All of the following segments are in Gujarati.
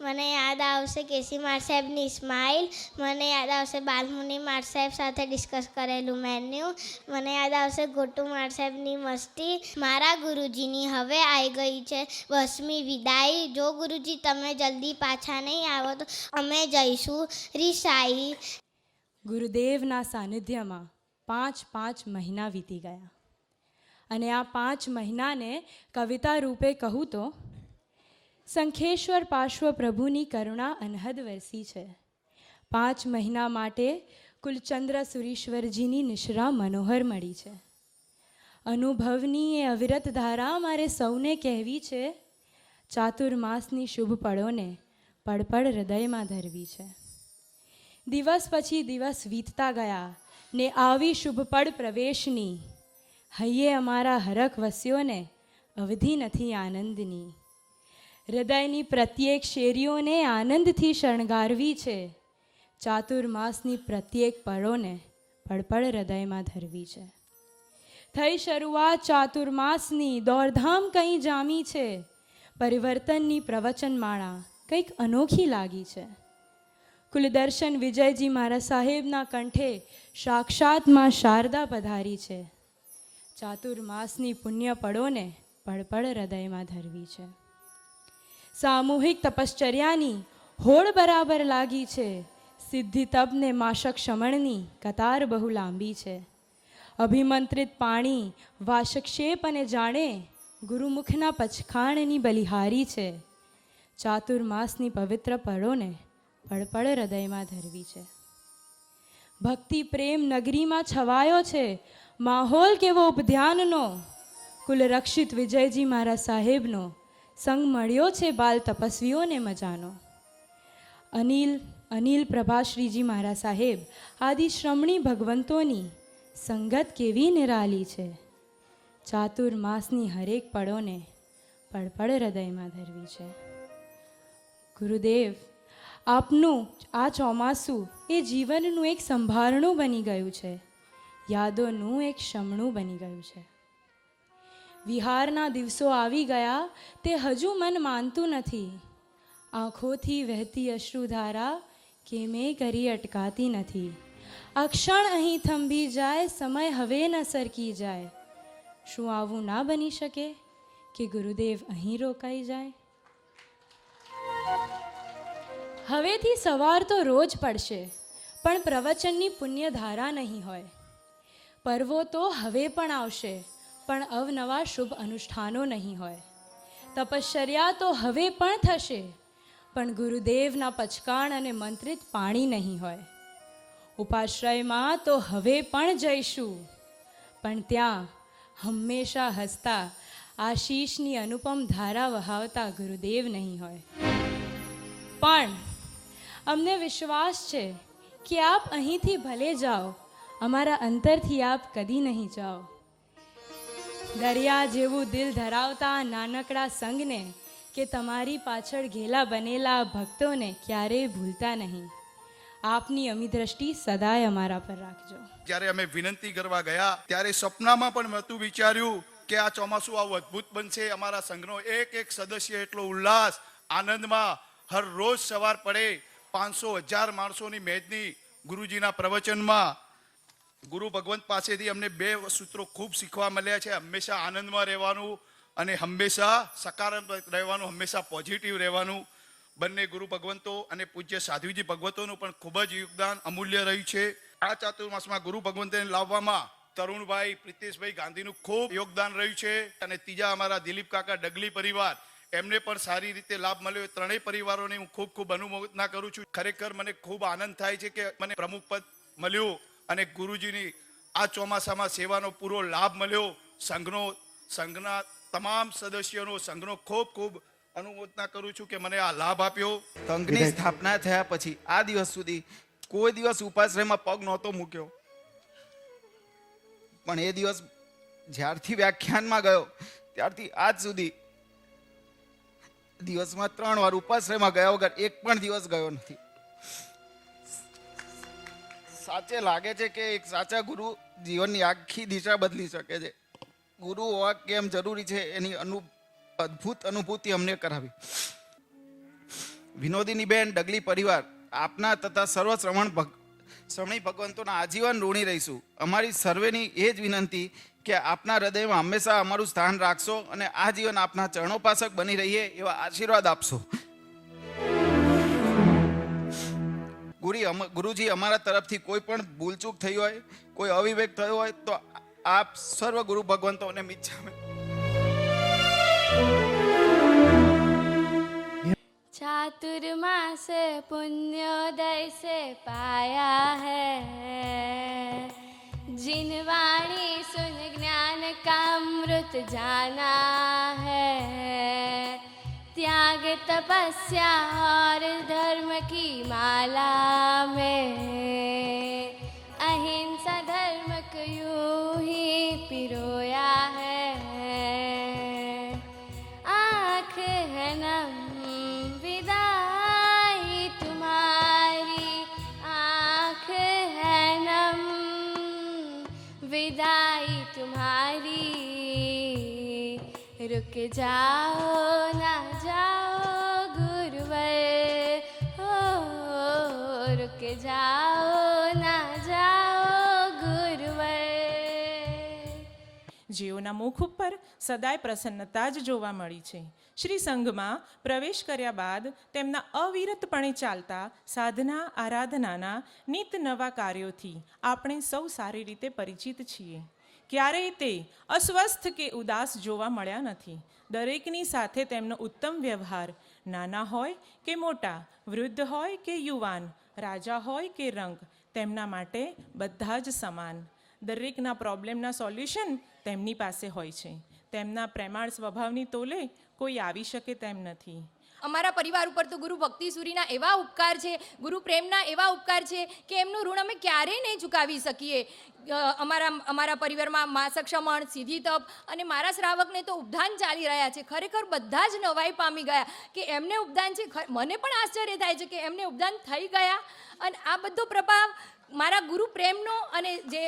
મને યાદ આવશે કેસી માર સાહેબની સ્માઇલ મને યાદ આવશે બાલમુની માર સાહેબ સાથે ડિસ્કસ કરેલું મેન્યુ મને યાદ આવશે ગોટુ માર સાહેબની મસ્તી. મારા ગુરુજીની હવે આવી ગઈ છે. બસમી વિદાય. જો ગુરુજી તમે જલ્દી પાછા નહીં આવો તો અમે જઈશું રિસાઈ. ગુરુદેવના સાનિધ્યમાં પાંચ પાંચ મહિના વીતી ગયા. અને આ પાંચ મહિનાને કવિતા રૂપે કહું તો સંખેશ્વર પાર્શ્વ પ્રભુની કરુણા અનહદ વરસી છે. પાંચ મહિના માટે કુલચંદ્ર સુરીશ્વરજીની નિશ્રા મનોહર મળી છે. અનુભવની એ અવિરત ધારા મારે સૌને કહેવી છે. ચાતુર્માસની શુભ પળોને પડપડ હૃદયમાં ધરવી છે. દિવસ પછી દિવસ વીતતા ગયા ને આવી શુભ પળ પ્રવેશની. હૈયે અમારા હરખ વસ્યોને અવધિ નથી આનંદની. હૃદયની પ્રત્યેક શેરીઓને આનંદથી શણગારવી છે. ચાતુર્માસની પ્રત્યેક પળોને પળપળ હૃદયમાં ધરવી છે. થઈ શરૂઆત ચાતુર્માસની દોડધામ કંઈ જામી છે. પરિવર્તનની પ્રવચનમાળા કંઈક અનોખી લાગી છે. કુલદર્શન વિજયજી મારા સાહેબના કંઠે સાક્ષાતમાં શારદા પધારી છે. ચાતુર્માસની પુણ્ય પળોને પળપળ હૃદયમાં ધરવી છે. સામૂહિક તપશ્ચર્યાની હોડ બરાબર લાગી છે. સિદ્ધિ તપને માશક શમણની કતાર બહુ લાંબી છે. અભિમંત્રિત પાણી વાશક્ષેપ અને જાણે ગુરુમુખના પછખાણની બલિહારી છે. ચાતુર્માસની પવિત્ર પળોને પળપળ હૃદયમાં ધરવી છે. ભક્તિ પ્રેમ નગરીમાં છવાયો છે. માહોલ કેવો ઉપધ્યાનનો? કુલરક્ષિત વિજયજી મારા સાહેબનો સંગ મળ્યો છે બાલ તપસ્વીઓને મજાનો. અનિલ અનિલ પ્રભાશ્રીજી મારા સાહેબ આદિ શ્રમણી ભગવંતોની સંગત કેવી નિરાલી છે. ચાતુર્માસની હરેક પળોને પડપડ હૃદયમાં ધરવી છે. ગુરુદેવ, આપનું આ ચોમાસું એ જીવનનું એક સંભારણું બની ગયું છે. યાદોનું એક શમણું બની ગયું છે. વિહારના દિવસો આવી ગયા, તે હજુ મન માનતું નથી. આંખોથી વહેતી અશ્રુધારા કેમે કરી અટકાતી નથી. આ ક્ષણ અહીં થંભી જાય, સમય હવે ન સરકી જાય. શું આવું ના બની શકે કે ગુરુદેવ અહીં રોકાઈ જાય? હવેથી સવાર તો રોજ પડશે, પણ પ્રવચનની પુણ્યધારા નહીં હોય. પર્વો તો હવે પણ આવશે. પણ અવનવા શુભ અનુષ્ઠાનો નહીં હોય. તપશ્ચર્યા તો હવે પણ થશે, પણ ગુરુદેવના પચકાણ અને મંત્રિત પાણી નહીં હોય. ઉપાશ્રયમાં તો હવે પણ જઈશું, પણ ત્યાં હંમેશા હસતા આશીષની અનુપમ ધારા વહાવતા ગુરુદેવ નહીં હોય. પણ અમને વિશ્વાસ છે કે આપ અહીંથી ભલે જાઓ, અમારા અંતરથી આપ કદી નહીં જાઓ. દરિયા જેવું દિલ ધરાવતા નાનકડા સંઘને કે તમારી પાછળ ઘેલા બનેલા ભક્તોને ક્યારેય ભૂલતા નહીં. આપની અમી દ્રષ્ટિ સદાય અમારા પર રાખજો. જ્યારે અમે વિનંતી કરવા ગયા, ત્યારે સપનામાં પણ નહોતું વિચાર્યું કે આ ચોમાસું આવું અદ્ભુત બનશે. અમારા સંઘનો એક એક સદસ્ય એટલો ઉલ્લાસ, આનંદમાં હર રોજ સવાર પડે. પાંચસો હજાર માણસોની મેદની ગુરુજીના પ્રવચનમાં ગુરુ ભગવંત પાસેથી અમને બે સૂત્રો ખૂબ શીખવા મળ્યા છે. હંમેશા આનંદમાં રહેવાનું અને હંમેશા સકારાત્મક રહેવાનું, હંમેશા પોઝિટિવ રહેવાનું. બંને ગુરુ ભગવંતો અને પૂજ્ય સાધ્વીજી ભગવતોનું પણ ખૂબ જ યોગદાન અમૂલ્ય રહ્યું છે. આ ચાતુર્માસમાં ગુરુ ભગવંતને લાવવામાં તરુણભાઈ પ્રિતેશભાઈ ગાંધીનું ખૂબ યોગદાન રહ્યું છે અને ત્રીજા અમારા દિલીપ કાકા ડગલી પરિવાર, એમને પણ સારી રીતે લાભ મળ્યો. ત્રણેય પરિવારોને હું ખૂબ ખૂબ અનુમોદના કરું છું. ખરેખર મને ખૂબ આનંદ થાય છે કે મને પ્રમુખ પદ મળ્યું. અને ગુરુજીની આ ચોમાસામાં સેવાનો પૂરો લાભ મળ્યો. સંઘનો સંઘના તમામ સદસ્યોનો સંઘનો ખૂબ ખૂબ અનુમોદના કરું છું કે મને આ લાભ આપ્યો. સંઘની સ્થાપના થયા પછી આ દિવસ સુધી કોઈ દિવસ ઉપાશ્રયમાં પગ નહોતો મૂક્યો. પણ એ દિવસ જ્યારથી વ્યાખ્યાનમાં ગયો ત્યારથી આજ સુધી દિવસમાં ત્રણ વાર ઉપાશ્રયમાં ગયા વગર એક પણ દિવસ ગયો નથી. સાચે લાગે છે કે એક સાચા ગુરુ જીવનની આખી દિશા બદલી શકે છે. ગુરુ હોવા કેમ જરૂરી છે એની અનુ અદ્ભુત અનુભૂતિ અમને કરાવી. વિનોદીની બેન, ડગલી પરિવાર, આપના તથા સર્વ શ્રવણ ભગ શ્રવણી ભગવંતોના આજીવન ઋણી રહીશું. અમારી સર્વેની એ જ વિનંતી કે આપના હૃદયમાં હંમેશા અમારું સ્થાન રાખશો અને આ જીવન આપના ચરણોપાસક બની રહીએ એવા આશીર્વાદ આપશો. ગુરી અમ- ગુરુજી અમારા તરફથી કોઈ પણ ભૂલચૂક થઈ હોય કોઈ અવિવેક થયો હોય તો આપ સર્વ ગુરુ ભગવંતોને મિચ્છામે चातुर्मास पुण्योदय से पाया है जिन वाणी सुन ज्ञान का अमृत जाना है त्याग तपस्या और धर्म की माला में। अहिंसा धर्म को यूँ ही पिरोया है। आँख है नम, विदाई तुम्हारी। आँख है नम, विदाई तुम्हारी। रुक जाओ जाओ રૂક જાઓ, ના જાઓ ગુરુવર મુખ ઉપર સદાય પ્રસન્નતા જ જોવા મળી છે. શ્રી સંઘમાં પ્રવેશ કર્યા બાદ તેમના અવિરતપણે ચાલતા સાધના, આરાધનાના નિત નવા કાર્યોથી આપણે સૌ સારી રીતે પરિચિત છીએ. ક્યારેય તે અસ્વસ્થ કે ઉદાસ જોવા મળ્યા નથી. દરેકની સાથે તેમનો ઉત્તમ વ્યવહાર નાના હોય કે મોટા, વૃદ્ધ હોય કે યુવાન રાજા હોય કે રંક તેમના માટે બધા જ સમાન. દરેકના પ્રોબ્લેમના સોલ્યુશન તેમની પાસે હોય છે. તેમના પ્રેમાળ સ્વભાવની તોલે કોઈ આવી શકે તેમ નથી. અમારા પરિવાર ઉપર તો ગુરુ ભક્તિ સુરીના એવા ઉપકાર છે, ગુરુ પ્રેમના એવા ઉપકાર છે કે એમનું ઋણ અમે ક્યારેય નહીં ચૂકાવી શકીએ. અમારા અમારા પરિવારમાં મા સક્ષમણ સીધી તપ અને મારા શ્રાવકને તો ઉપદાન ચાલી રહ્યા છે. ખરેખર બધા જ નવાઈ પામી ગયા કે એમને ઉપદાન છે. મને પણ આશ્ચર્ય થાય છે કે એમને ઉપદાન થઈ ગયા. અને આ બધો પ્રભાવ મારા ગુરુ પ્રેમનો અને જે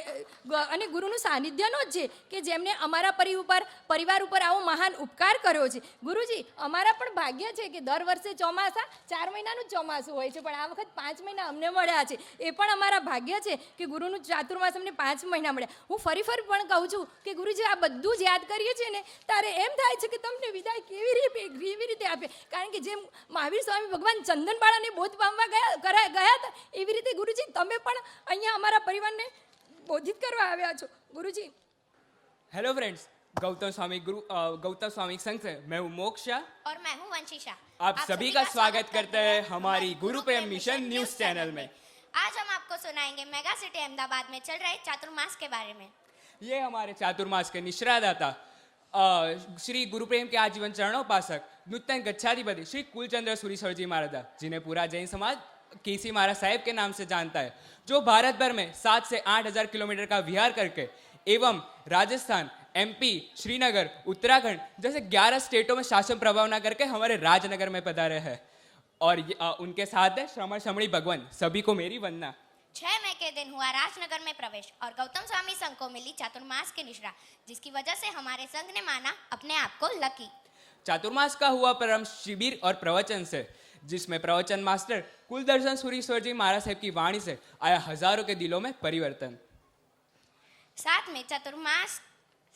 અને ગુરુનું સાનિધ્યનો જ છે કે જેમને અમારા પરિ ઉપર, પરિવાર ઉપર આવો મહાન ઉપકાર કર્યો છે. ગુરુજી, અમારા પણ ભાગ્ય છે કે દર વર્ષે ચોમાસા ચાર મહિનાનું ચોમાસું હોય છે, પણ આ વખત પાંચ મહિના અમને મળ્યા છે. એ પણ અમારા ભાગ્ય છે કે ગુરુનું ચાતુર્માસ અમને પાંચ મહિના મળ્યા. હું ફરી ફરી પણ કહું છું કે ગુરુજી, આ બધું જ યાદ કરીએ છીએ ને, ત્યારે એમ થાય છે કે તમને વિદાય કેવી રીતે કેવી રીતે આપે? કારણ કે જેમ મહાવીર સ્વામી ભગવાન ચંદનબાળાને બોધ પામવા ગયા ગયા હતા, એવી રીતે ગુરુજી, તમે પણ અહીંયા અમારા પરિવારને બોધિત કરવા આવ્યા છો ગુરુજી हेलो फ्रेंड्स गौतम स्वामी गुरु अ, गौतम स्वामी संघ से मैं हूँ मोक्ष शाह और मैं हूँ वंशिशा आप सभी का स्वागत करते हैं हमारी गुरु प्रेम मिशन न्यूज चैनल में आज हम आपको सुनाएंगे मेगा सिटी अहमदाबाद में चल रहे चातुर्मास के बारे में ये हमारे चातुर्मास के निश्रादाता अ, श्री गुरु प्रेम के आजीवन चरणोपासक नूतन गच्छाधिपति श्री कुलचंद्र सूरीश्वर जी महाराजा जिन्हें पूरा जैन समाज केसी महाराज साहेब के नाम से जानता है जो भारत भर में सात से आठ हज़ार किलोमीटर का विहार करके एवं राजस्थान एमपी श्रीनगर उत्तराखंड जैसे 11 स्टेटों में शासन प्रभाव न करके हमारे राजनगर में पधारे हैं। और ये, अ, उनके साथ है श्रमण शमणी भगवान सभी को मेरी वंदना। छह मई के दिन हुआ राजनगर में प्रवेश और गौतम स्वामी संघ को मिली चातुर्मास की निश्रा जिसकी वजह से हमारे संघ ने माना अपने आप को लकी। चातुर्मास का हुआ परम शिविर और प्रवचन से। जिसमें प्रवचन मास्टर कुलदर्शन सूरीश्वर जी महाराज साहब की वाणी से आया हजारों के दिलों में परिवर्तन साथ में चतुर्मास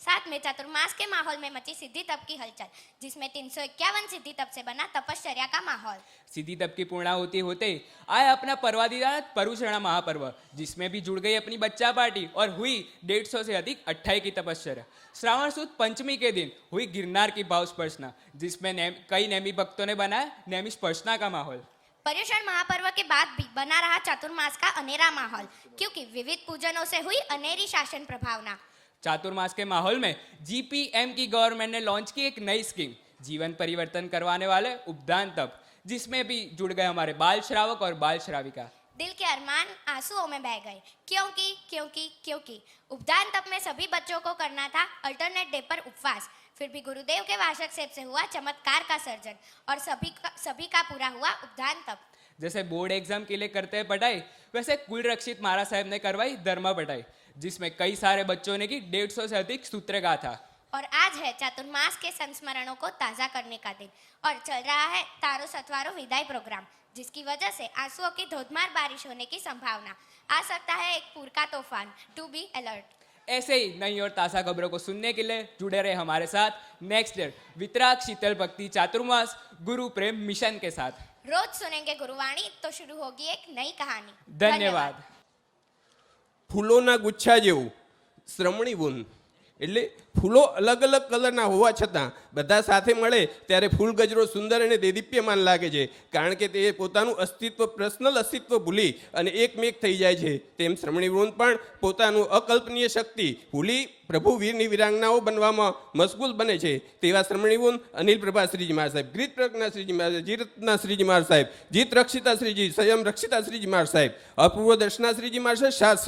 साथ में चतुर्मास के माहौल में मची सिद्धि तप की हलचल जिसमें तीन सौ इक्यावन सिद्धि तप से बना तपश्चर्या का माहौल सीधी तब की पूर्णाहुति होते ही आया अपना पर्वादिदार परुषणा महापर्व जिसमें भी जुड़ गई अपनी बच्चा पार्टी और हुई डेढ़ सौ से अधिक अट्ठाई की तपस्या श्रावण सुद पंचमी के दिन हुई गिरनार की भाव स्पर्शना जिसमें नेम, कई नेमी भक्तों ने बनाया नेमी स्पर्शना का माहौल पर्युषण महापर्व के बाद भी बना रहा चातुर्मास का अनेरा माहौल क्योंकि विविध पूजनों से हुई अनेरी शासन प्रभावना चातुर्मास के माहौल में जीपीएम की गवर्नमेंट ने लॉन्च की एक नई स्कीम जीवन परिवर्तन करवाने वाले उपदान तप जिसमें भी जुड़ गए हमारे बाल श्रावक और बाल श्राविका। दिल के अरमान आंसुओं में बह गए। क्योंकि क्योंकि क्योंकि उपदान तप में सभी बच्चों को करना था अल्टरनेट डे पर उपवास। फिर भी गुरुदेव के वाशक सेब से हुआ चमत्कार का सर्जन और सभी का सभी का पूरा हुआ उपदान तप। जैसे बोर्ड एग्ज़ाम के लिए करते हैं पढ़ाई वैसे कुल रक्षित महाराज साहब ने करवाई धर्मा पढ़ाई। जिसमें कई सारे बच्चों ने की डेढ़ सौ से अधिक सूत्र का था और आज है चतुर्मास के संस्मरणों को ताज़ा करने का दिन। और चल रहा है तारो सतवारो विदाई प्रोग्राम जिसकी वजह से आंसुओं की धोधमार बारिश होने की संभावना। आ सकता है एक पूर का तूफ़ान टू बी अलर्ट ऐसे ही नई और ताज़ा खबरों को सुनने के लिए जुड़े रहे हमारे साथ नेक्स्ट ईयर वितराग शीतल भक्ति चातुर्मास गुरु प्रेम मिशन के साथ। रोज सुनेंगे गुरुवाणी तो शुरू होगी एक नई कहानी। धन्यवाद। ફૂલોના ગુચ્છા જેવું શ્રમણી વુન એટલે ફૂલો અલગ અલગ કલરના હોવા છતાં બધા સાથે મળે ત્યારે ફૂલ ગજરો સુંદર અને દેદીપ્યમાન લાગે છે. કારણ કે તે પોતાનું અસ્તિત્વ પર્સનલ અસ્તિત્વ ભૂલી અને એકમેક થઈ જાય છે. તેમ શ્રમણી વૃંદ પણ પોતાનું અકલ્પનીય શક્તિ ભૂલી પ્રભુ વીરની વિરાંગનાઓ બનવામાં મશગુલ બને છે. તેવા શ્રમણી વૃંદ અનિલ પ્રભા શ્રીજી મહારાજ સાહેબ ગ્રીત પ્રજ્ઞા શ્રીજી મહારાજ જીરત્ના શ્રીજી મહારાજ સાહેબ જીત રક્ષિતા શ્રીજી સંયમ રક્ષિતા શ્રીજી મહારાજ સાહેબ અપૂર્વ દર્શના શ્રીજી મહારાજ સાહેબ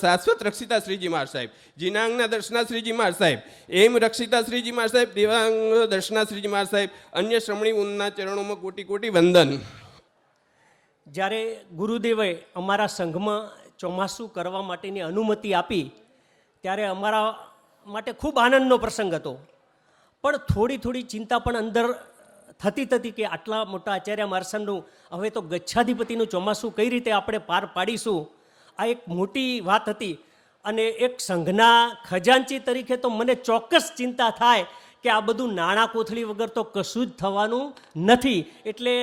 શાશ્વત રક્ષિતા શ્રીજી મહારાજ સાહેબ જીનાંગના દર્શના શ્રીજી મહારાજ સાહેબ. એમ રક્ષિતા શ્રીજી મહારાજ સાહેબ દેવાંગ દર્શના શ્રીજી મહારાજ સાહેબ, અન્ય શ્રમણી ઉનના ચરણોમાં કોટી કોટી વંદન. જ્યારે ગુરુદેવે અમારા સંઘમાં ચોમાસું કરવા માટેની અનુમતિ આપી, ત્યારે અમારા માટે ખૂબ આનંદનો પ્રસંગ હતો. પણ થોડી થોડી ચિંતા પણ અંદર થતી થતી કે આટલા મોટા આચાર્ય મારસનનું હવે તો ગચ્છાધિપતિનું ચોમાસું કઈ રીતે આપણે પાર પાડીશું? આ એક મોટી વાત હતી. અને એક સંઘના ખજાનચી તરીકે તો મને ચોક્કસ ચિંતા થાય કે આ બધું નાણાં કોથળી વગર તો કશું જ થવાનું નથી. એટલે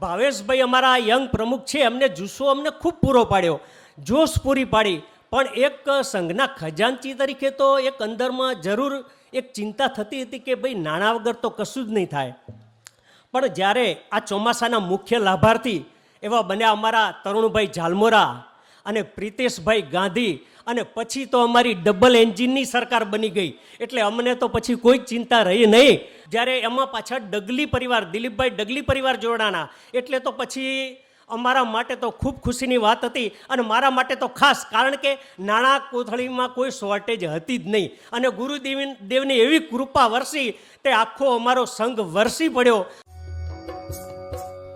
ભાવેશભાઈ અમારા યંગ પ્રમુખ છે, એમને જુસ્સો અમને ખૂબ પૂરો પાડ્યો. જોશ પૂરી પાડી. પણ એક સંઘના ખજાનચી તરીકે તો એક અંદરમાં જરૂર એક ચિંતા થતી હતી કે ભાઈ નાણાં વગર તો કશું જ નહીં થાય. પણ જ્યારે આ ચોમાસાના મુખ્ય લાભાર્થી એવા બન્યા અમારા તરુણભાઈ ઝાલમોરા અને પ્રિતેશભાઈ ગાંધી અને પછી તો અમારી ડબલ એન્જિનની સરકાર બની ગઈ. એટલે અમને તો પછી કોઈ ચિંતા રહી નહીં. જ્યારે એમાં પાછા ડગલી પરિવાર, દિલીપભાઈ ડગલી પરિવાર જોડાણા. એટલે તો પછી અમારા માટે તો ખૂબ ખુશીની વાત હતી અને મારા માટે તો ખાસ, કારણ કે નાણાં કોથળીમાં કોઈ શોર્ટેજ હતી જ નહીં. અને ગુરુદેવ દેવની એવી કૃપા વરસી, તે આખો અમારો સંઘ વરસી પડ્યો.